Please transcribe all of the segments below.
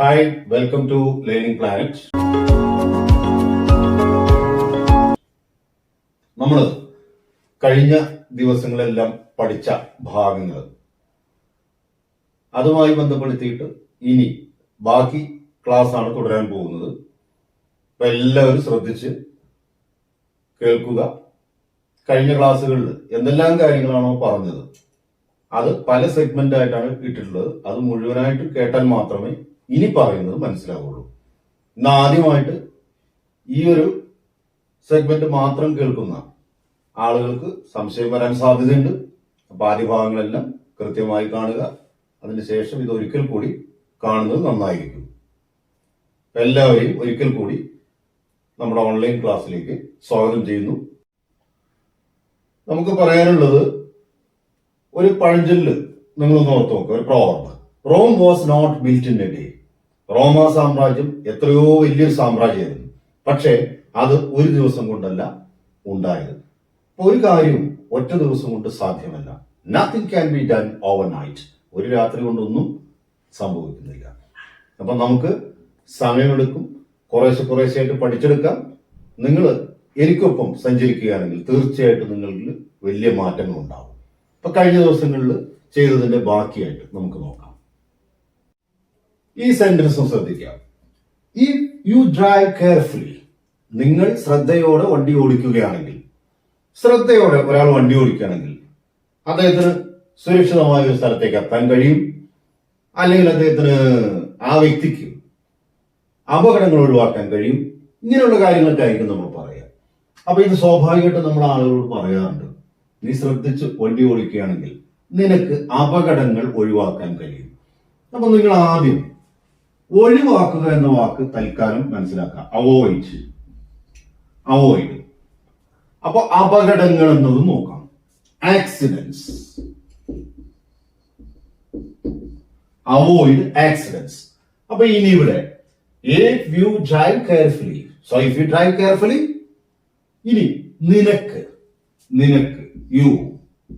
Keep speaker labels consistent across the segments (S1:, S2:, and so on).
S1: Hi welcome to learning planet നമ്മൾ കഴിഞ്ഞ ദിവസങ്ങളെല്ലാം പഠിച്ച ഭാഗങ്ങൾ. അതുമായി ബന്ധപ്പെടുത്തിയിട്ട് ഇനി ബാക്കി ക്ലാസ് ആണ് തുടരാൻ പോകുന്നത്. അപ്പൊ എല്ലാവരും ശ്രദ്ധിച്ച് കേൾക്കുക. കഴിഞ്ഞ ക്ലാസ്സുകളിൽ എന്തെല്ലാം കാര്യങ്ങളാണോ പറഞ്ഞത്? അത് പല സെഗ്മെന്റ് ആയിട്ടാണ് ഇട്ടിട്ടുള്ളത്. അത് മുഴുവനായിട്ട് കേട്ടാൽ മാത്രമേ ഇനി പറയുന്നത് മനസ്സിലാവുള്ളൂ. ഇന്ന് ആദ്യമായിട്ട് ഈ ഒരു സെഗ്മെന്റ് മാത്രം കേൾക്കുന്ന ആളുകൾക്ക് സംശയം വരാൻ സാധ്യതയുണ്ട്. അപ്പൊ ആദ്യ ഭാഗങ്ങളെല്ലാം കൃത്യമായി കാണുക. അതിനുശേഷം ഇത് ഒരിക്കൽ കൂടി കാണുന്നത് നന്നായിരിക്കും. എല്ലാവരെയും ഒരിക്കൽ കൂടി നമ്മുടെ ഓൺലൈൻ ക്ലാസ്സിലേക്ക് സ്വാഗതം ചെയ്യുന്നു. നമുക്ക് പറയാനുള്ളത് ഒരു പഴഞ്ചൊല്ല് നിങ്ങളൊന്ന് ഓർത്ത് നോക്കുക ഒരു proverb Rome was not built in a day റോമ സാമ്രാജ്യം എത്രയോ വലിയൊരു സാമ്രാജ്യമായിരുന്നു. പക്ഷേ അത് ഒരു ദിവസം കൊണ്ടല്ല ഉണ്ടായത്. ഒരു കാര്യവും ഒറ്റ ദിവസം കൊണ്ട് സാധ്യമല്ല. Nothing can be done overnight ഒരു രാത്രി കൊണ്ടൊന്നും സംഭവിക്കുന്നില്ല. അപ്പൊ നമുക്ക് സമയമെടുക്കും. കുറേശ്ശെ കുറേശ്ശെയായിട്ട് പഠിച്ചെടുക്കാം. നിങ്ങൾ എനിക്കൊപ്പം സഞ്ചരിക്കുകയാണെങ്കിൽ തീർച്ചയായിട്ടും നിങ്ങൾക്ക് വലിയ മാറ്റങ്ങൾ ഉണ്ടാവും ഇപ്പൊ കഴിഞ്ഞ ദിവസങ്ങളിൽ ചെയ്തതിന്റെ ബാക്കിയായിട്ട് നമുക്ക് നോക്കാം. ഈ സെന്റൻസും ശ്രദ്ധിക്കാം. ഇഫ് യു ഡ്രൈവ് കെയർഫുള്ളി നിങ്ങൾ ശ്രദ്ധയോടെ വണ്ടി ഓടിക്കുകയാണെങ്കിൽ ശ്രദ്ധയോടെ ഒരാൾ വണ്ടി ഓടിക്കുകയാണെങ്കിൽ അദ്ദേഹത്തിന് സുരക്ഷിതമായ ഒരു സ്ഥലത്തേക്ക് എത്താൻ കഴിയും. അല്ലെങ്കിൽ അദ്ദേഹത്തിന് ആ വ്യക്തിക്ക് അപകടങ്ങൾ ഒഴിവാക്കാൻ കഴിയും. ഇങ്ങനെയുള്ള കാര്യങ്ങൾക്കായിരിക്കും നമ്മൾ പറയുക അപ്പൊ ഇത് സ്വാഭാവികമായിട്ട് നമ്മൾ ആളുകളോട് പറയാറുണ്ട്. നീ ശ്രദ്ധിച്ച് വണ്ടി ഓടിക്കുകയാണെങ്കിൽ നിനക്ക് അപകടങ്ങൾ ഒഴിവാക്കാൻ കഴിയും. അപ്പൊ നിങ്ങൾ ആദ്യം ഒഴിവാക്കുക എന്ന വാക്ക് തൽക്കാലം മനസ്സിലാക്കുക അവോയ്ഡ് അവോയ്ഡ് അപ്പൊ അപകടങ്ങൾ എന്നത് നോക്കാം. ആക്സിഡൻസ് അവോയ്ഡ് ആക്സിഡൻസ് അപ്പൊ ഇനി ഇവിടെ if you drive carefully so if you drive carefully ഇനി നിനക്ക് നിനക്ക് യു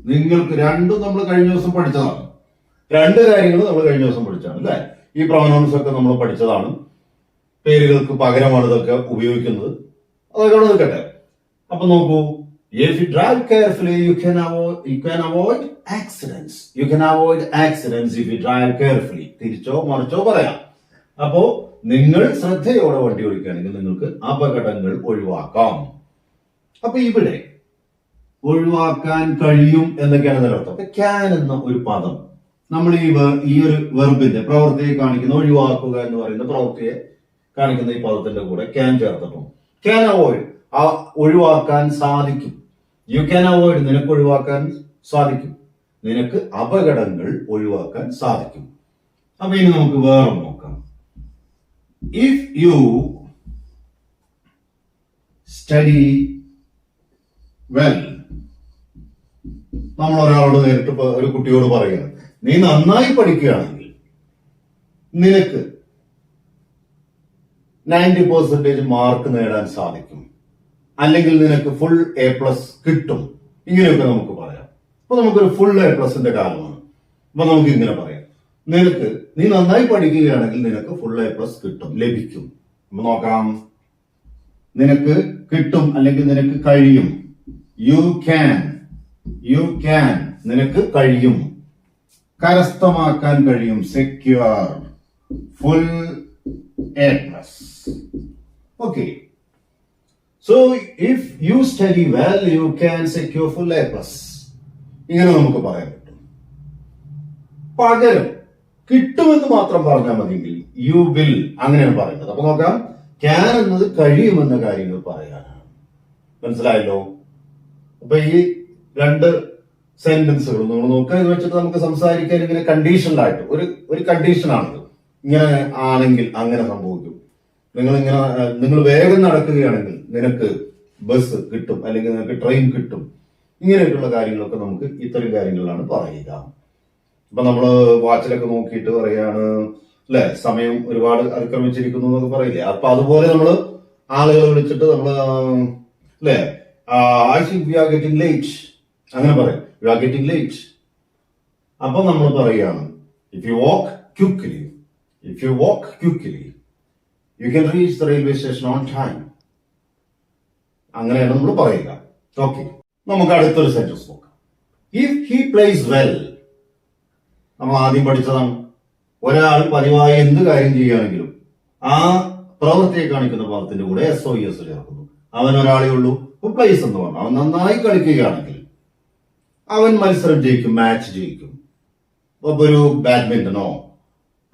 S1: നിങ്ങൾക്ക് രണ്ടും നമ്മൾ കഴിഞ്ഞ ദിവസം പഠിച്ചതാണ്. രണ്ട് കാര്യങ്ങൾ നമ്മൾ കഴിഞ്ഞ ദിവസം പഠിച്ചതാണ് അല്ലെ? ഈ പ്രൊനൗൺസ് ഒക്കെ നമ്മൾ പഠിച്ചതാണ്. പേരുകൾക്ക് പകരമാണ് ഇതൊക്കെ ഉപയോഗിക്കുന്നത്. അതൊക്കെ അവിടെ നിൽക്കട്ടെ. അപ്പൊ നോക്കൂ. If you drive carefully you can avoid you can avoid accidents You can avoid accidents if you drive carefully തിരിച്ചോ മറിച്ചോ പറയാം. അപ്പോ നിങ്ങൾ ശ്രദ്ധയോടെ വണ്ടി ഓടിക്കുകയാണെങ്കിൽ നിങ്ങൾക്ക് അപകടങ്ങൾ ഒഴിവാക്കാം. അപ്പൊ ഇവിടെ ഒഴിവാക്കാൻ കഴിയും എന്നൊക്കെയാണ് അതിനർത്ഥം ക്യാൻ എന്ന ഒരു പദം. നമ്മൾ ഈ ഈ ഒരു വെർബിന്റെ പ്രവൃത്തിയെ കാണിക്കുന്ന ഒഴിവാക്കുക എന്ന് പറയുന്ന പ്രവൃത്തിയെ കാണിക്കുന്ന ഈ പദത്തിന്റെ കൂടെ ക്യാൻ ചേർത്തിട്ടും ക്യാൻ അവോയ്ഡ് ആ ഒഴിവാക്കാൻ സാധിക്കും. യു ക്യാൻ അവോയ്ഡ് നിനക്ക് ഒഴിവാക്കാൻ സാധിക്കും. നിനക്ക് അപകടങ്ങൾ ഒഴിവാക്കാൻ സാധിക്കും. അപ്പൊ ഇനി നമുക്ക് വേറെ നോക്കാം. ഇഫ് യു സ്റ്റഡി വെൽ നമ്മൾ ഒരാളോട് നേരിട്ട് ഒരു കുട്ടിയോട് പറയുകയാണ്. നീ നന്നായി പഠിക്കുകയാണെങ്കിൽ നിനക്ക് നയന്റി പെർസെന്റേജ് മാർക്ക് നേടാൻ സാധിക്കും. അല്ലെങ്കിൽ നിനക്ക് ഫുൾ എ പ്ലസ് കിട്ടും. ഇങ്ങനെയൊക്കെ നമുക്ക് പറയാം. അപ്പൊ നമുക്കൊരു ഫുൾ എ പ്ലസിന്റെ കാലമാണ്. അപ്പൊ നമുക്ക് ഇങ്ങനെ പറയാം. നിനക്ക് നീ നന്നായി പഠിക്കുകയാണെങ്കിൽ നിനക്ക് ഫുൾ എ പ്ലസ് കിട്ടും ലഭിക്കും. നോക്കാം. നിനക്ക് കിട്ടും അല്ലെങ്കിൽ നിനക്ക് കഴിയും. യു ക്യാൻ യു ക്യാൻ നിനക്ക് കഴിയും. കരസ്ഥമാക്കാൻ കഴിയും. Secure full A plus okay so if you study well you can secure full A plus ഇങ്ങനെ നമുക്ക് പറയാൻ പറ്റും. പകരം കിട്ടുമെന്ന് മാത്രം പറഞ്ഞാൽ മതിയെങ്കിൽ യു വിൽ അങ്ങനെയാണ് പറയുന്നത്. അപ്പൊ നോക്കാം. ക്യാൻ എന്നത് കഴിയുമെന്ന കാര്യങ്ങൾ പറയാനാണ്. മനസ്സിലായല്ലോ? അപ്പൊ ഈ രണ്ട് സെന്റൻസുകൾ നമ്മൾ നോക്കുക എന്ന് വെച്ചിട്ട് നമുക്ക് സംസാരിക്കാൻ ഇങ്ങനെ കണ്ടീഷനിലായിട്ട് ഒരു ഒരു കണ്ടീഷനാണിത് ഇങ്ങനെ ആണെങ്കിൽ അങ്ങനെ സംഭവിക്കും. നിങ്ങൾ ഇങ്ങനെ നിങ്ങൾ വേഗം നടക്കുകയാണെങ്കിൽ നിനക്ക് ബസ് കിട്ടും അല്ലെങ്കിൽ നിനക്ക് ട്രെയിൻ കിട്ടും. ഇങ്ങനെയൊക്കെയുള്ള കാര്യങ്ങളൊക്കെ നമുക്ക് ഇത്തരം കാര്യങ്ങളിലാണ് പറയുക. ഇപ്പൊ നമ്മൾ വാച്ചിലൊക്കെ നോക്കിയിട്ട് പറയാണ് അല്ലെ സമയം ഒരുപാട് അതിക്രമിച്ചിരിക്കുന്നു എന്നൊക്കെ പറയില്ലേ? അപ്പൊ അതുപോലെ നമ്മൾ ആളുകളെ വിളിച്ചിട്ട് നമ്മൾ അല്ലെ I we are getting late അങ്ങനെ പറയും. വി ആർ ഗെറ്റിംഗ് ലേറ്റ് അപ്പൊ നമ്മൾ പറയുകയാണ് if you walk quickly if you walk quickly you can reach the railway station on time അങ്ങനെയാണ് നമ്മൾ പറയുക. ഓക്കെ നമുക്ക് അടുത്തൊരു സെന്റൻസ് നോക്കാം. ഇഫ് ഹി പ്ലേസ് വെൽ നമ്മൾ ആദ്യം പഠിച്ചതാണ്. ഒരാൾ പതിവായി എന്ത് കാര്യം ചെയ്യുകയാണെങ്കിലും ആ പ്രവൃത്തിയെ കാണിക്കുന്ന പദത്തിന്റെ കൂടെ എസ് ഒ എസ് ചേർക്കുന്നു. അവൻ ഒരാളെ ഉള്ളൂ പ്ലേസ് എന്ന് പറഞ്ഞു. അവൻ നന്നായി കളിക്കുകയാണെങ്കിൽ അവൻ മത്സരം ജയിക്കും മാച്ച് ജയിക്കും. അപ്പൊ ഒരു ബാഡ്മിന്റണോ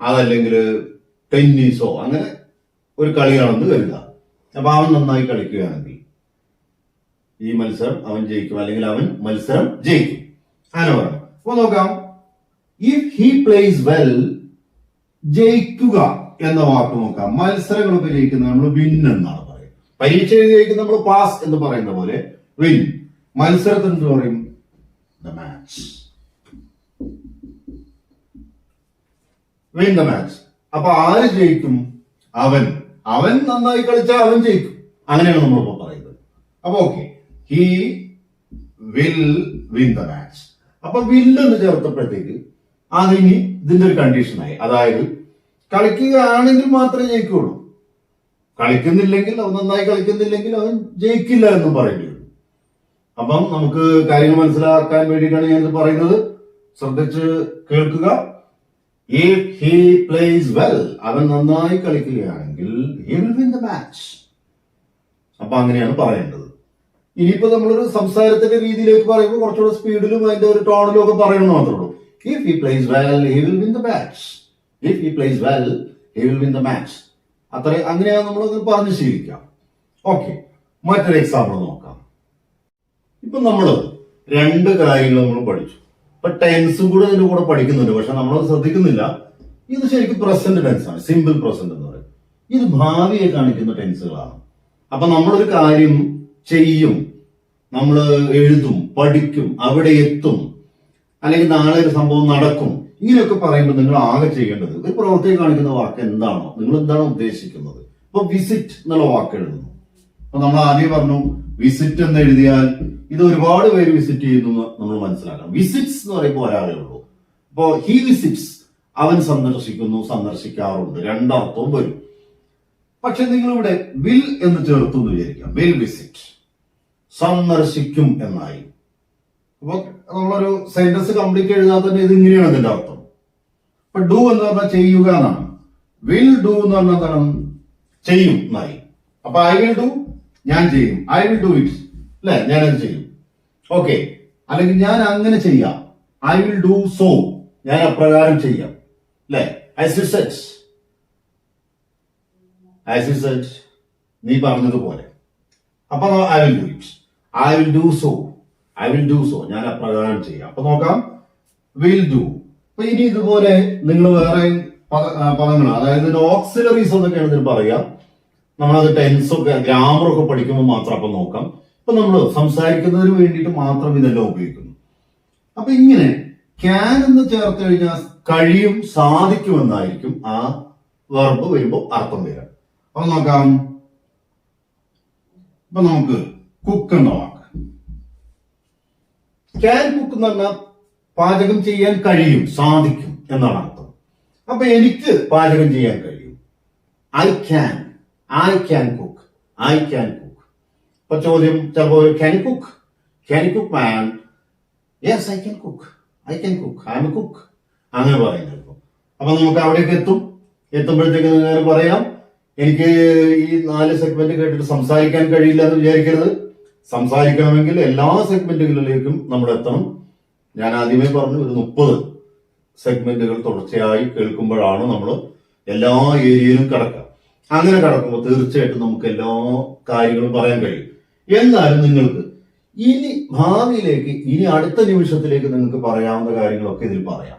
S1: അതല്ലെങ്കിൽ ടെന്നീസോ അങ്ങനെ ഒരു കളിയാണെന്ന് കരുതുക. അപ്പൊ അവൻ നന്നായി കളിക്കുകയാണെങ്കിൽ ഈ മത്സരം അവൻ ജയിക്കും അല്ലെങ്കിൽ അവൻ മത്സരം ജയിക്കും. അങ്ങനെ പറയാം അപ്പൊ നോക്കാം. ഇഫ് ഹി പ്ലേസ് വെൽ ജയിക്കുക എന്ന വാക്ക് നോക്കാം. മത്സരങ്ങളൊക്കെ ജയിക്കുന്ന നമ്മൾ വിൻ എന്നാണ് പറയുന്നത്. പരീക്ഷ ജയിക്കുന്ന നമ്മൾ പാസ് എന്ന് പറയുന്ന പോലെ വിൻ മത്സരത്തിന് പറയും? The match win the match അപ്പൊ ആര് ജയിക്കും? അവൻ. അവൻ നന്നായി കളിച്ചാൽ അവൻ ജയിക്കും. അങ്ങനെയാണ് നമ്മളിപ്പോ പറയുന്നത്. അപ്പൊ okay he will win the match അപ്പൊ വില്ല് എന്ന് ചേർത്തപ്പോഴത്തേക്ക് അതിന് ഇതിന്റെ ഒരു കണ്ടീഷനായി അതായത് കളിക്കുകയാണെങ്കിൽ മാത്രമേ ജയിക്കുള്ളൂ കളിക്കുന്നില്ലെങ്കിൽ അവൻ നന്നായി കളിക്കുന്നില്ലെങ്കിൽ അവൻ ജയിക്കില്ല എന്നും വരും അപ്പം നമുക്ക് കാര്യങ്ങൾ മനസ്സിലാക്കാൻ വേണ്ടിയിട്ടാണ് ഞാനിത് പറയുന്നത്. ശ്രദ്ധിച്ച് കേൾക്കുക. ഇഫ് ഹി പ്ലേസ് വെൽ അവൻ നന്നായി കളിക്കുകയാണെങ്കിൽ വിൻ മാച്ച് അപ്പൊ അങ്ങനെയാണ് പറയേണ്ടത്. ഇനിയിപ്പോ നമ്മളൊരു സംസാരത്തിന്റെ രീതിയിലേക്ക് പറയുമ്പോൾ കുറച്ചുകൂടെ സ്പീഡിലും അതിന്റെ ഒരു ടോണിലും ഒക്കെ പറയണമെന്ന് മാത്രമേ ഉള്ളൂ. If he plays well he will win the match if he plays well he will win the match അത്ര അങ്ങനെയാണ് നമ്മൾ പറഞ്ഞ് ശീലിക്കാം. ഓക്കെ മറ്റൊരു എക്സാമ്പിൾ നോക്കാം. ഇപ്പൊ നമ്മൾ രണ്ട് കാര്യങ്ങൾ നമ്മൾ പഠിച്ചു. ഇപ്പൊ ടെൻസും കൂടെ ഇതിന്റെ കൂടെ പഠിക്കുന്നുണ്ട്. പക്ഷെ നമ്മളത് ശ്രദ്ധിക്കുന്നില്ല. ഇത് ശരിക്കും പ്രസന്റ് ടെൻസ് ആണ്. സിമ്പിൾ പ്രസന്റ് എന്ന് പറയും. ഇത് ഭാവിയെ കാണിക്കുന്ന ടെൻസുകളാണ് അപ്പൊ നമ്മളൊരു കാര്യം ചെയ്യും. നമ്മൾ എഴുതും പഠിക്കും അവിടെ എത്തും. അല്ലെങ്കിൽ നാളെ ഒരു സംഭവം നടക്കും. ഇങ്ങനെയൊക്കെ പറയുമ്പോൾ നിങ്ങൾ ആകെ ചെയ്യേണ്ടത് ഒരു പ്രവൃത്തിയെ കാണിക്കുന്ന വാക്ക് എന്താണോ നിങ്ങൾ എന്താണോ ഉദ്ദേശിക്കുന്നത്? ഇപ്പൊ വിസിറ്റ് എന്നുള്ള വാക്ക് എഴുതുന്നു. അപ്പൊ നമ്മൾ ആദ്യം പറഞ്ഞു വിസിറ്റ് എന്ന് എഴുതിയാൽ ഇത് ഒരുപാട് പേര് വിസിറ്റ് ചെയ്യുന്നു നമ്മൾ മനസ്സിലാക്കണം. വിസിറ്റ്സ് എന്ന് പറയുമ്പോൾ ഒരാളേ ഉള്ളൂ. അപ്പോ ഹി വിസിറ്റ്സ് അവൻ സന്ദർശിക്കുന്നു സന്ദർശിക്കാറുണ്ട്. രണ്ടർത്ഥവും വരും. പക്ഷെ നിങ്ങളിവിടെ വിൽ എന്ന് ചേർത്തു എന്ന് വിചാരിക്കാം. വിൽ വിസിറ്റ് സന്ദർശിക്കും എന്നായി. അപ്പൊ നമ്മളൊരു സെന്റൻസ് കംപ്ലീറ്റ് എഴുതാൻ തന്നെ ഇത് ഇങ്ങനെയാണ് ഇതിന്റെ അർത്ഥം. അപ്പൊ ഡു എന്ന് പറഞ്ഞാൽ ചെയ്യുക എന്നാണ്. വിൽ ഡു എന്ന് പറഞ്ഞാൽ എന്താണ്? ചെയ്യും എന്നായി. അപ്പൊ ഐ വിൽ ഡു ഞാൻ ചെയ്യും. ഐ വിൽ ഡു ഇറ്റ് അല്ലെ ഞാനത് ചെയ്യും. ഓക്കെ അല്ലെങ്കിൽ ഞാൻ അങ്ങനെ ചെയ്യാം. ഐ വിൽ ഡു സോ ഞാൻ അപ്രകാരം ചെയ്യാം. അല്ലെ as you said I see set നീ പറഞ്ഞതുപോലെ. അപ്പൊ I will do it I will do so I will do so ഞാൻ അപ്രകാരം ചെയ്യാം. അപ്പൊ നോക്കാം. വിൽ ഡു അപ്പൊ ഇനി ഇതുപോലെ നിങ്ങൾ വേറെ പദങ്ങൾ അതായത് ഓക്സിലറീസ് എന്നൊക്കെയാണ് ഇതിൽ പറയാ. നമ്മളത് ടെൻസൊക്കെ ഗ്രാമറൊക്കെ പഠിക്കുമ്പോൾ മാത്രം അപ്പൊ നോക്കാം. ഇപ്പൊ നമ്മൾ സംസാരിക്കുന്നതിന് വേണ്ടിയിട്ട് മാത്രം ഇതെല്ലാം ഉപയോഗിക്കുന്നു. അപ്പൊ ഇങ്ങനെ ക്യാൻ എന്ന് ചേർത്ത് കഴിഞ്ഞാൽ കഴിയും സാധിക്കുമെന്നായിരിക്കും ആ വെർബ് വരുമ്പോൾ അർത്ഥം വരിക. അപ്പൊ നോക്കാം. ഇപ്പൊ നമുക്ക് കുക്ക് എന്ന വാക്ക്. ക്യാൻ കുക്ക് എന്ന് പറഞ്ഞാൽ പാചകം ചെയ്യാൻ കഴിയും സാധിക്കും എന്നാണ് അർത്ഥം. അപ്പൊ എനിക്ക് പാചകം ചെയ്യാൻ കഴിയും. I can I can cook I can cook ഇപ്പൊ ചോദ്യം ചിലപ്പോൾ can cook can cook man yes I can cook I can cook I am cook അങ്ങനെ പറയുന്നത് അപ്പൊ നമുക്ക് അവിടേക്ക് എത്തും. എത്തുമ്പോഴത്തേക്ക് നിങ്ങൾ പറയാം. എനിക്ക് ഈ നാല് സെഗ്മെന്റ് കേട്ടിട്ട് സംസാരിക്കാൻ കഴിയില്ല എന്ന് വിചാരിക്കരുത്. സംസാരിക്കണമെങ്കിൽ എല്ലാ സെഗ്മെന്റുകളിലേക്കും നമ്മൾ എത്തണം. ഞാൻ ആദ്യമേ പറഞ്ഞു ഒരു മുപ്പത് സെഗ്മെന്റുകൾ തുടർച്ചയായി കേൾക്കുമ്പോഴാണ് നമ്മൾ എല്ലാ ഏരിയയിലും കടക്കുക. അങ്ങനെ കടക്കുമ്പോൾ തീർച്ചയായിട്ടും നമുക്ക് എല്ലാ കാര്യങ്ങളും പറയാൻ കഴിയും. എന്നാലും നിങ്ങൾക്ക് ഇനി ഭാവിയിലേക്ക് ഇനി അടുത്ത നിമിഷത്തിലേക്ക് നിങ്ങൾക്ക് പറയാവുന്ന കാര്യങ്ങളൊക്കെ ഇതിൽ പറയാം.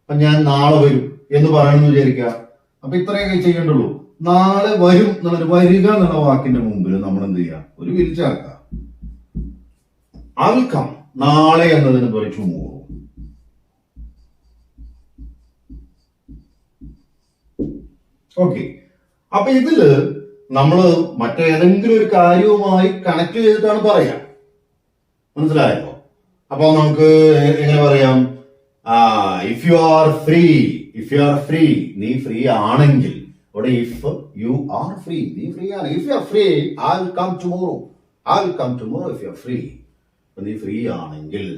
S1: അപ്പൊ ഞാൻ നാളെ വരും എന്ന് പറയണമെന്ന് വിചാരിക്കുക. അപ്പൊ ഇത്രയൊക്കെ ചെയ്യേണ്ടുള്ളൂ. നാളെ വരും എന്നുള്ളൊരു വരിക എന്നുള്ള വാക്കിന്റെ മുമ്പിൽ നമ്മൾ എന്ത് ചെയ്യുക? ഒരു വിരിച്ചാക്കുക. ആൽക്കം നാളെ എന്നതിന് പറിച്ചു ചുമൂറും ഓക്കെ അപ്പൊ ഇതിൽ നമ്മൾ മറ്റേതെങ്കിലും ഒരു കാര്യവുമായി കണക്ട് ചെയ്തിട്ടാണ് പറയാ. മനസ്സിലായോ? അപ്പൊ നമുക്ക് എങ്ങനെ പറയാം? If you are free if you are free നീ ഫ്രീ ആണെങ്കിൽ ഇവിടെ ഇഫ് യു ആർ ഫ്രീ നീ ഫ്രീ ആണ്. If you are free I will come tomorrow I will come tomorrow if you are free നീ ഫ്രീ ആണെങ്കിൽ.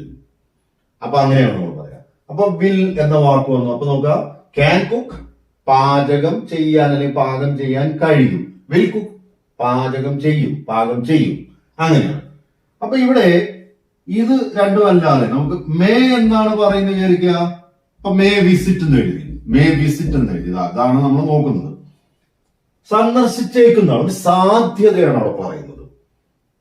S1: അപ്പൊ അങ്ങനെയാണ് നമ്മൾ പറയാം. അപ്പൊ വിൽ എന്ന വാക്ക് വന്നു. അപ്പൊ നോക്കാം. ക്യാൻ കുക്ക് പാചകം ചെയ്യാൻ അല്ലെങ്കിൽ പാകം ചെയ്യാൻ കഴിയും. വിൽ പാചകം ചെയ്യും. പാകം ചെയ്യും. അങ്ങനെയാണ് അപ്പൊ ഇവിടെ ഇത് രണ്ടും അല്ലാതെ നമുക്ക് മേ എന്നാണ് പറയുന്നത് വിചാരിക്കുക? അപ്പൊ മേ വിസിറ്റ് എന്ന് എഴുതി. മേ വിസിറ്റ് എന്ന് എഴുതി. അതാണ് നമ്മൾ നോക്കുന്നത്. സന്ദർശിച്ചേക്കുന്ന ഒരു സാധ്യതയാണ് അവിടെ പറയുന്നത്.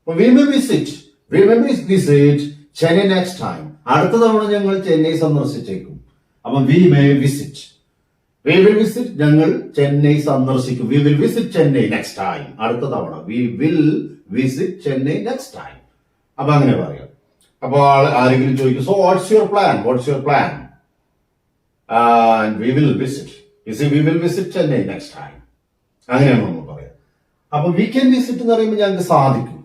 S1: We may visit we may visit Chennai next time അടുത്ത തവണ ഞങ്ങൾ ചെന്നൈ സന്ദർശിച്ചേക്കും. അപ്പൊ we may visit we will visit ഞങ്ങൾ ചെന്നൈ സന്ദർശിക്കും. We will visit Chennai next time അടുത്ത തവണ. We will visit Chennai next time അപ്പൊ അങ്ങനെ പറയാം. അപ്പൊ ആരെങ്കിലും ചോദിക്കും so what's your plan what's your plan we will visit we will visit Chennai next time അങ്ങനെയാണ് നമ്മൾ പറയാം. അപ്പൊ വി ക്യാൻ വിസിറ്റ് എന്ന് പറയുമ്പോൾ ഞങ്ങൾക്ക് സാധിക്കും.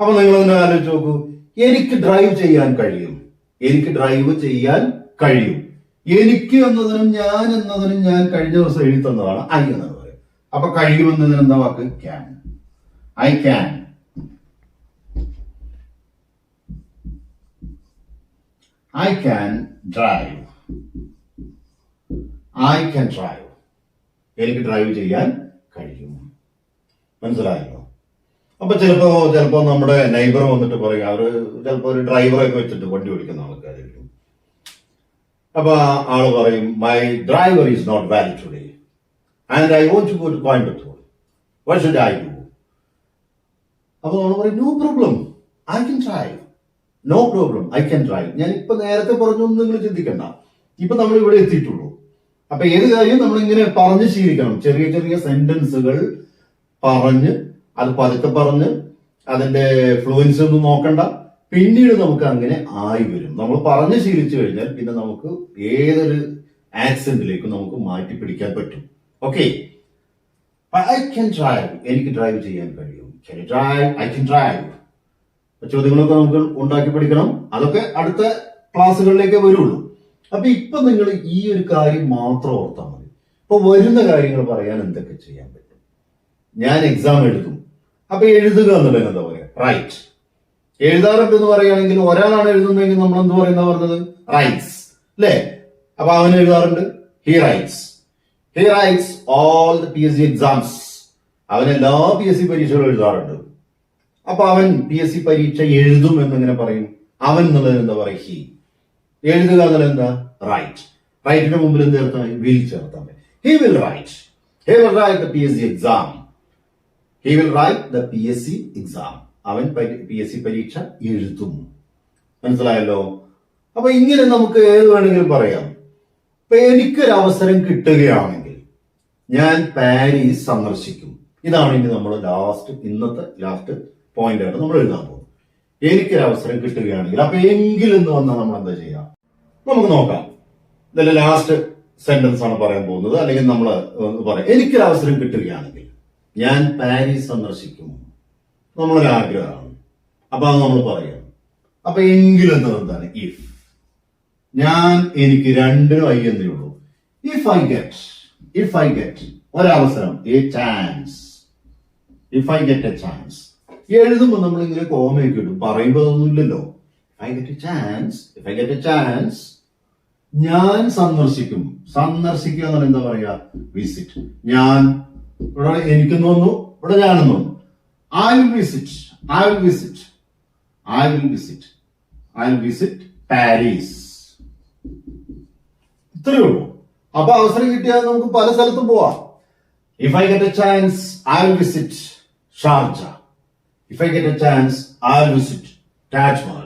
S1: അപ്പൊ നിങ്ങൾ ഒന്ന് ആലോചിച്ച് നോക്കൂ. എനിക്ക് ഡ്രൈവ് ചെയ്യാൻ കഴിയും. എനിക്ക് ഡ്രൈവ് ചെയ്യാൻ കഴിയും. എനിക്ക് എന്നതിനും ഞാൻ എന്നതിനും ഞാൻ കഴിഞ്ഞ ദിവസം എഴുതി തന്നതാണ് ഐ എന്നത് പറയും. അപ്പൊ കഴിയുമെന്നതിന് എന്താ വാക്ക്? Can I can I can drive I can drive എനിക്ക് ഡ്രൈവ് ചെയ്യാൻ കഴിയും. മനസ്സിലായോ? അപ്പൊ ചിലപ്പോ ചിലപ്പോ നമ്മുടെ നൈബർ വന്നിട്ട് പറയും. അവർ ചിലപ്പോ ഒരു ഡ്രൈവറൊക്കെ വെച്ചിട്ട് വണ്ടി ഓടിക്കുന്ന ആൾക്കാരായിരിക്കും. അപ്പൊ ആൾ പറയും my driver is not valid today and I want to go to Coimbatore what should I do അപ്പൊ നമ്മൾ പറയും no problem I can drive no problem I can drive ഞാൻ ഇപ്പൊ നേരത്തെ പറഞ്ഞൊന്നും നിങ്ങൾ ചിന്തിക്കണ്ട. ഇപ്പൊ നമ്മൾ ഇവിടെ എത്തിയിട്ടുള്ളൂ. അപ്പൊ ഏത് കാര്യം നമ്മൾ ഇങ്ങനെ പറഞ്ഞ് ശീലിക്കണം. ചെറിയ ചെറിയ സെന്റൻസുകൾ പറഞ്ഞ് അത് പതുക്കെ പറഞ്ഞ് അതിന്റെ ഫ്ലുവൻസ് ഒന്നും നോക്കണ്ട. പിന്നീട് നമുക്ക് അങ്ങനെ ആയി വരും. നമ്മൾ പറഞ്ഞ് ശീലിച്ചു കഴിഞ്ഞാൽ പിന്നെ നമുക്ക് ഏതൊരു ആക്സിഡന്റിലേക്കും നമുക്ക് മാറ്റി പിടിക്കാൻ പറ്റും. ഓക്കെ ഐ കൻ ഡ്രൈവ് എനിക്ക് ഡ്രൈവ് ചെയ്യാൻ കഴിയും. ഐ I ഡ്രൈവ് ചോദ്യങ്ങളൊക്കെ നമുക്ക് ഉണ്ടാക്കി പഠിക്കണം. അതൊക്കെ അടുത്ത ക്ലാസ്സുകളിലേക്കേ വരുള്ളൂ. അപ്പൊ ഇപ്പൊ നിങ്ങൾ ഈ ഒരു കാര്യം മാത്രം ഓർത്താൽ മതി. ഇപ്പൊ വരുന്ന കാര്യങ്ങൾ പറയാൻ എന്തൊക്കെ ചെയ്യാൻ പറ്റും? ഞാൻ എക്സാം എഴുതും അപ്പൊ എഴുതുക എന്നുള്ളത് എന്താ പറയാ? റൈറ്റ് എഴുതാറുണ്ട് എന്ന് പറയുകയാണെങ്കിൽ ഒരാളാണ് എഴുതുന്നതെങ്കിൽ നമ്മൾ എന്ത് പറയുന്ന പറഞ്ഞത്? റൈറ്റ്സ് അല്ലേ? അപ്പൊ അവൻ എഴുതാറുണ്ട്. He writes he writes all the P S C exams അവൻ എല്ലാ പി എസ് സി പരീക്ഷകളും എഴുതാറുണ്ട്. അപ്പൊ അവൻ പി എസ് സി പരീക്ഷ എഴുതും എന്നിങ്ങനെ പറയും. അവൻ എന്നുള്ളത് എന്താ പറയുക ഹി എഴുതുക എന്നുള്ളത് എന്താ? റൈറ്റ് റൈറ്റിന്റെ മുമ്പിൽ എന്ത് ചേർത്താൽ വിൽ ചേർത്താൽ he will write he will write the P S C exam he will write the P S C exam അവൻ പി എസ് സി പരീക്ഷ എഴുതും. മനസ്സിലായല്ലോ? അപ്പൊ ഇങ്ങനെ നമുക്ക് ഏത് വേണമെങ്കിലും പറയാം. ഇപ്പൊ എനിക്കൊരു അവസരം കിട്ടുകയാണെങ്കിൽ ഞാൻ പാരീസ് സന്ദർശിക്കും. ഇതാണ് ഇനി നമ്മൾ ലാസ്റ്റ് ഇന്നത്തെ ലാസ്റ്റ് പോയിന്റ് ആയിട്ട് നമ്മൾ എഴുതാൻ പോകും എനിക്കൊരു അവസരം കിട്ടുകയാണെങ്കിൽ അപ്പൊ എങ്കിലും എന്ന് വന്നാൽ നമ്മൾ എന്താ ചെയ്യാം? നമുക്ക് നോക്കാം. ഇതല്ല ലാസ്റ്റ് സെന്റൻസ് ആണ് പറയാൻ പോകുന്നത്. അല്ലെങ്കിൽ നമ്മൾ പറയാം. എനിക്കൊരു അവസരം കിട്ടുകയാണെങ്കിൽ ഞാൻ പാരീസ് സന്ദർശിക്കും. നമ്മളൊരു ആഗ്രഹമാണ്. അപ്പൊ അത് നമ്മൾ പറയാം അപ്പൊ എങ്കിലും എന്താണ്? ഇഫ് ഞാൻ എനിക്ക് രണ്ട് ഐ എന്നേ ഉള്ളൂ. If I get if I get ഒരവസരം a chance if I get a chance എഴുതുമ്പോൾ നമ്മൾ ഇങ്ങനെ കോമയൊക്കെ ഇടും പറയുമ്പോൾ I get a chance if I get a chance ഞാൻ സന്ദർശിക്കും. സന്ദർശിക്കുക എന്നാൽ എന്താ പറയാ വിസിറ്റ് ഞാൻ ഇവിടെ എനിക്കെന്ന് തോന്നുന്നു ഇവിടെ ഞാനെന്ന് തോന്നുന്നു I will visit I will visit I will visit I will visit Paris ഇത്രയേ ഉള്ളൂ. അപ്പൊ അവസരം കിട്ടിയാൽ നമുക്ക് പല സ്ഥലത്തും പോവാം. If I get a chance I will visit Sharjah if I get a chance I will visit Taj Mahal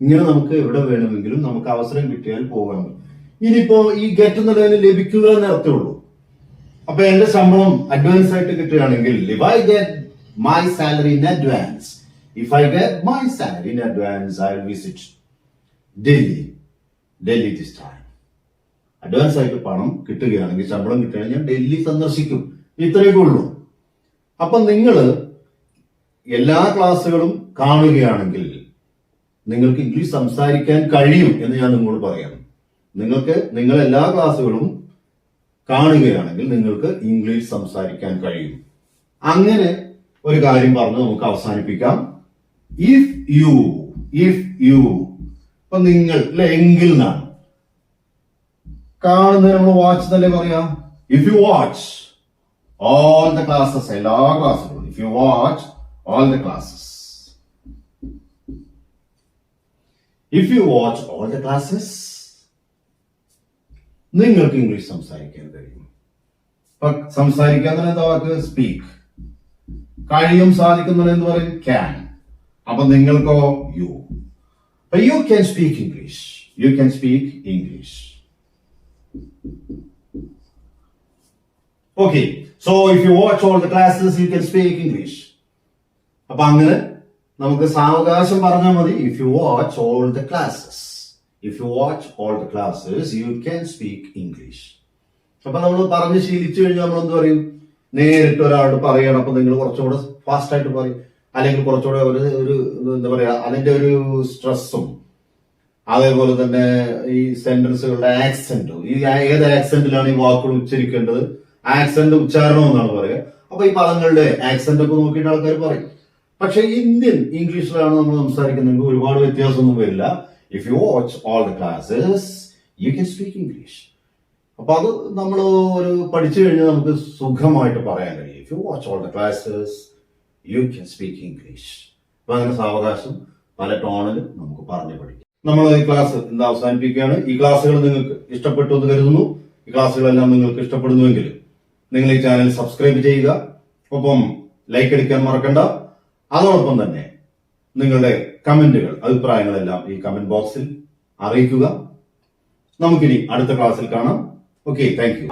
S1: ഇങ്ങനെ നമുക്ക് എവിടെ വേണമെങ്കിലും നമുക്ക് അവസരം കിട്ടിയാൽ പോകാം ഇനിയിപ്പോ ഈ ഗെറ്റ് എന്നുള്ളതിന് ലഭിക്കുക എന്നേ അർത്ഥമുള്ളൂ. അപ്പൊ എന്റെ ശമ്പളം അഡ്വാൻസ് ആയിട്ട് കിട്ടുകയാണെങ്കിൽ if I get my salary in advance. If I get my salary in advance, I'll visit Delhi. Delhi this time. Advance ആയിട്ട് പണം കിട്ടുകയാണെങ്കിൽ ശമ്പളം കിട്ടുകയാണെങ്കിൽ ഞാൻ ഡൽഹി സന്ദർശിക്കും ഇത്രയൊക്കെ ഉള്ളൂ അപ്പൊ നിങ്ങൾ എല്ലാ ക്ലാസ്സുകളും കാണുകയാണെങ്കിൽ നിങ്ങൾക്ക് ഇംഗ്ലീഷ് സംസാരിക്കാൻ കഴിയും എന്ന് ഞാൻ നിങ്ങളോട് പറയാം നിങ്ങൾക്ക് നിങ്ങൾ എല്ലാ ക്ലാസ്സുകളും കാണുകയാണെങ്കിൽ നിങ്ങൾക്ക് ഇംഗ്ലീഷ് സംസാരിക്കാൻ കഴിയും അങ്ങനെ ഒരു കാര്യം പറഞ്ഞ് നമുക്ക് അവസാനിപ്പിക്കാം. ഇഫ് യു ഇഫ് യു ഇപ്പൊ നിങ്ങൾ അല്ലെ എങ്കിൽ എന്നാണ് കാണുന്നത് നമ്മൾ വാച്ച് തന്നെ പറയാം? If you watch all the classes എല്ലാ ക്ലാസ്സുകളും if you watch all the classes if you watch all the classes നിങ്ങൾക്ക് ഇംഗ്ലീഷ് സംസാരിക്കാൻ കഴിയും. സംസാരിക്കാൻ തന്നെ എന്താ വാക്ക്? സ്പീക്ക് കഴിയും സാധിക്കുന്നത് എന്ന് പറയും. ക്യാൻ അപ്പൊ നിങ്ങൾക്കോ you you can speak English you can speak English okay so if you watch all the classes you can speak English അപ്പൊ അങ്ങനെ നമുക്ക് സാവകാശം പറഞ്ഞാൽ മതി. If you watch all the classes if you watch all the classes you can speak English അപ്പൊ നമ്മൾ പറഞ്ഞ് ശീലിച്ചു കഴിഞ്ഞാൽ നമ്മൾ എന്ത് പറയും? നേരിട്ട് ഒരാളോട് പറയണം. അപ്പൊ നിങ്ങൾ കുറച്ചുകൂടെ ഫാസ്റ്റ് ആയിട്ട് പറയും. അല്ലെങ്കിൽ കുറച്ചുകൂടെ ഒരു ഒരു എന്താ പറയാ അതിന്റെ ഒരു സ്ട്രെസ്സും അതേപോലെ തന്നെ ഈ സെന്റൻസുകളുടെ ആക്സെന്റും ഈ ഏത് ആക്സെന്റിലാണ് ഈ വാക്കുകൾ ഉച്ചരിക്കേണ്ടത്? ആക്സെന്റ് ഉച്ചാരണം എന്നാണ് പറയുക. അപ്പൊ ഈ പദങ്ങളുടെ ആക്സെന്റ് ഒക്കെ നോക്കിയിട്ട് ആൾക്കാർ പറയും. പക്ഷെ ഇന്ത്യൻ ഇംഗ്ലീഷിലാണ് നമ്മൾ സംസാരിക്കുന്നെങ്കിൽ ഒരുപാട് വ്യത്യാസമൊന്നും വരില്ല. If you watch all the classes you can speak English അപ്പൊ അത് നമ്മൾ ഒരു പഠിച്ചു കഴിഞ്ഞാൽ നമുക്ക് സുഖമായിട്ട് പറയാൻ കഴിയും. If you watch all the classes you can speak English അപ്പൊ അങ്ങനെ സാവകാശം പല ടോണിലും നമുക്ക് പറഞ്ഞു പഠിക്കാം. നമ്മൾ ഈ ക്ലാസ് ഇന്ന് അവസാനിപ്പിക്കുകയാണ്. ഈ ക്ലാസ്സുകൾ നിങ്ങൾക്ക് ഇഷ്ടപ്പെട്ടു എന്ന് കരുതുന്നു. ഈ ക്ലാസ്സുകളെല്ലാം നിങ്ങൾക്ക് ഇഷ്ടപ്പെടുന്നുവെങ്കിൽ നിങ്ങൾ ഈ ചാനൽ സബ്സ്ക്രൈബ് ചെയ്യുക. ഒപ്പം ലൈക്ക് അടിക്കാൻ മറക്കണ്ട. അതോടൊപ്പം തന്നെ നിങ്ങളുടെ കമന്റുകൾ അഭിപ്രായങ്ങളെല്ലാം ഈ കമന്റ് ബോക്സിൽ അറിയിക്കുക. നമുക്കിനി അടുത്ത ക്ലാസ്സിൽ കാണാം. Okay thank you